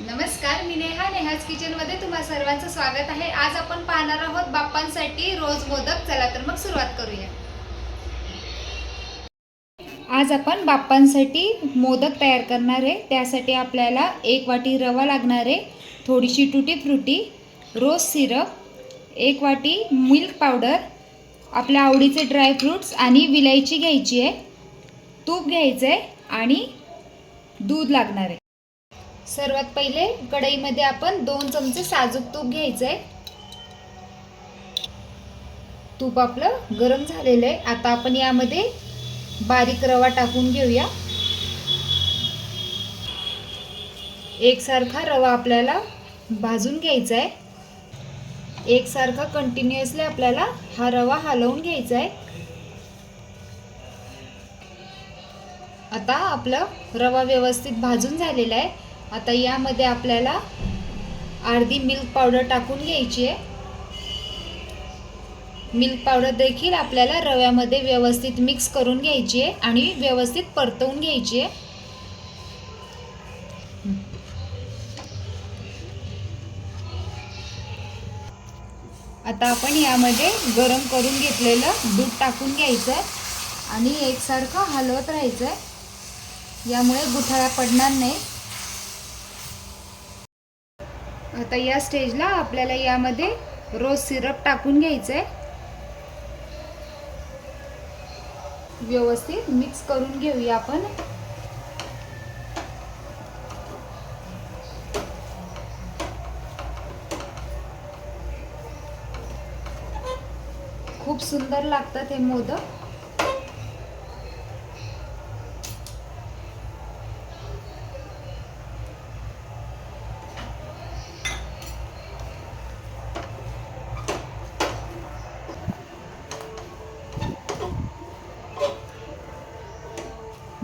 नमस्कार मी नेहा नेहाज किचनमध्ये तुम्हा सर्वांचं स्वागत आहे. आज आपण पाहणार आहोत बाप्पांसाठी रोज मोदक. चला तर मग सुरुवात करूया. आज आपण बाप्पांसाठी मोदक तयार करणार आहे. त्यासाठी आपल्याला एक वाटी रवा लागणार आहे थोडीशी टुटी फ्रुटी रोज सिरप एक वाटी मिल्क पावडर आपल्या आवडीचे ड्रायफ्रूट्स आणि विलायची घ्यायची आहे. तूप घ्यायचं आहे आणि दूध लागणार आहे. सर्वात पहिले कढईमध्ये आपण दोन चमचे साजूक तूप घ्यायचं आहे तूप आपलं गरम झालेलं आहे. आता आपण यामध्ये बारीक रवा टाकून घेऊया. एकसारखा रवा आपल्याला भाजून घ्यायचा आहे एकसारखा कंटिन्युअसली आपल्याला हा रवा हलवून घ्यायचा आहे आता आपलं रवा व्यवस्थित भाजून झालेला आहे. आता यामध्ये आपल्याला अर्धी मिल्क पावडर टाकून घ्यायची आहे. मिल्क पावडर देखील आपल्याला रव्यामध्ये व्यवस्थित मिक्स करून घ्यायची आहे आणि व्यवस्थित परतवून घ्यायची आहे. आता आपण यामध्ये गरम करून घेतलेलं दूध टाकून घ्यायचं आहे आणि एकसारखं हलवत राहायचं आहे यामुळे गुठळ्या पडणार नाही. आता या स्टेजला आपल्याला यामध्ये रोज सिरप टाकून घ्यायचं आहे व्यवस्थित मिक्स करून घेऊया आपण. खूप सुंदर लागतात हे मोदक.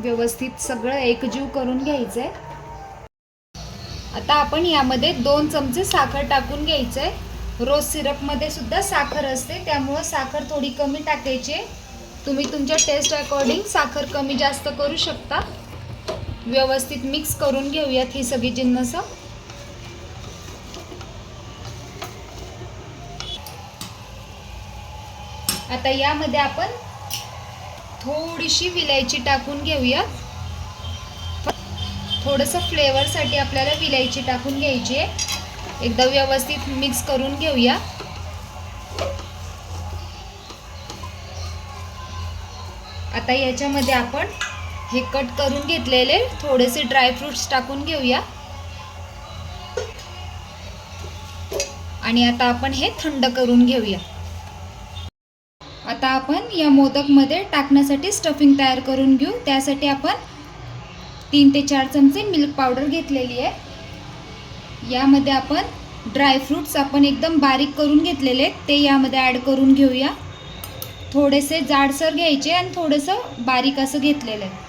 व्यवस्थित सगळं एकजीव करून घ्यायचंय. आता आपण यामध्ये दोन चमचे साखर टाकून घ्यायचंय. रोज सिरपमध्ये सुद्धा साखर असते त्यामुळं साखर थोडी कमी टाकायची आहे. तुम्ही तुमच्या टेस्ट अकॉर्डिंग साखर कमी जास्त करू शकता. व्यवस्थित मिक्स करून घेऊयात ही सगळी जिन्नस. आता यामध्ये आपण थोडीशी विलायची टाकून घेऊया. थोडंसं फ्लेवरसाठी आपल्याला विलायची टाकून घ्यायची आहे. एकदा व्यवस्थित मिक्स करून घेऊया. आता याच्यामध्ये आपण हे कट करून घेतलेले थोडेसे ड्रायफ्रुट्स टाकून घेऊया. आणि आता आपण हे थंड करून घेऊया. आपण या मोदकमध्ये टाकण्यासाठी स्टफिंग तयार करून घेऊ. त्यासाठी आपण तीन ते चार चमचे मिल्क पावडर घेतलेली आहे. यामध्ये आपण ड्रायफ्रूट्स आपण एकदम बारीक करून घेतलेले आहेत. ते यामध्ये ॲड करून घेऊया. थोडेसे जाडसर घ्यायचे आणि थोडंसं बारीक असं घेतलेलं आहे.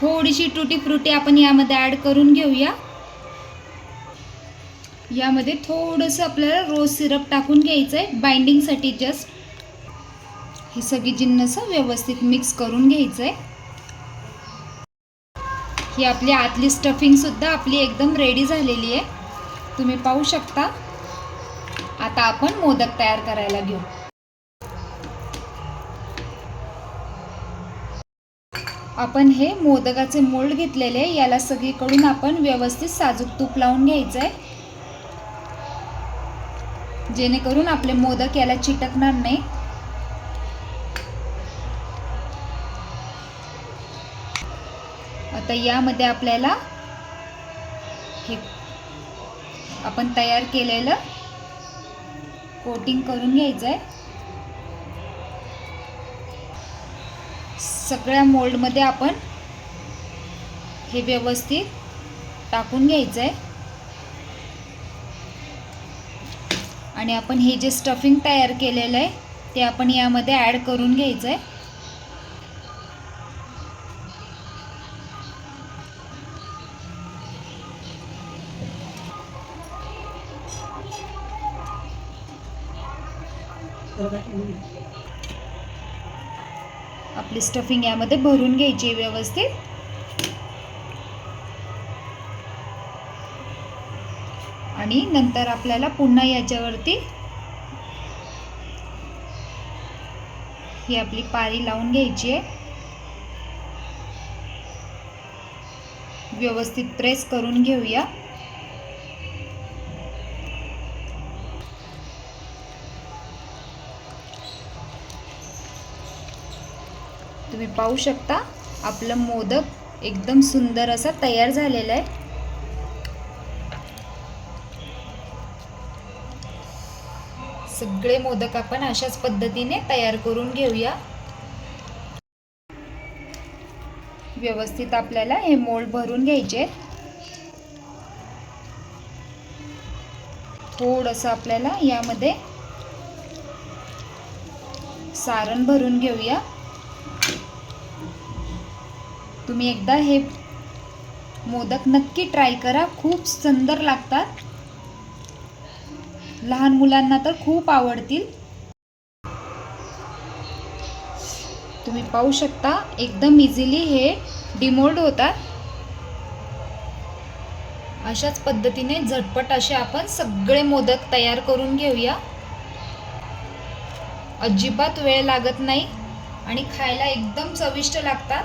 थोडीशी टुटी फ्रुटी आपण यामध्ये ॲड करून घेऊया. यामध्ये थोडंसं आपल्याला रोज सिरप टाकून घ्यायचं आहे बाइंडिंगसाठी जस्ट ही सगळी जिन्नस व्यवस्थित मिक्स करून घ्यायचं आहे ही आपली आतली स्टफिंग सुद्धा आपली एकदम रेडी झालेली आहे. तुम्ही पाहू शकता. आता आपण मोदक तयार करायला घेऊ. आपण हे मोदकाचे मोल्ड घेतलेले आहे. याला सगळीकडून आपण व्यवस्थित साजूक तूप लावून घ्यायचं आहे जेणेकरून आपले मोदक याला चिटकणार नाही. आता यामध्ये आपल्याला हे आपण तयार केलेलं कोटिंग करून घ्यायचं आहे सगळ्या मोल्डमध्ये आपण हे व्यवस्थित टाकून घ्यायचं आहे आणि आपण हे जे स्टफिंग तयार केलेलं आहे ते आपण यामध्ये ॲड करून घ्यायचं आहे आपली स्टफिंग यामध्ये भरून घ्यायची व्यवस्थित. आणि नंतर आपल्याला पुन्हा याच्यावरती ही आपली पारी लावून घ्यायची आहे. व्यवस्थित प्रेस करून घेऊया. तुम्ही पाहू शकता आपलं मोदक एकदम सुंदर असा तयार झालेला आहे. सगळे मोदक आपण अशाच पद्धतीने तयार करून घेऊया. व्यवस्थित आपल्याला हे मोल्ड भरून घ्यायचे. थोडंसं आपल्याला यामध्ये सारण भरून घेऊया. तुम्ही एकदा हे मोदक नक्की ट्राय करा खूप सुंदर लागतात. लहान मुलांना तर खूप आवडतील. तुम्ही पाहू शकता एकदम इझिली हे डिमोल्ड होतात. अशाच पद्धतीने झटपट असे आपण सगळे मोदक तयार करून घेऊया. अजिबात वेळ लागत नाही आणि खायला एकदम चविष्ट लागतात.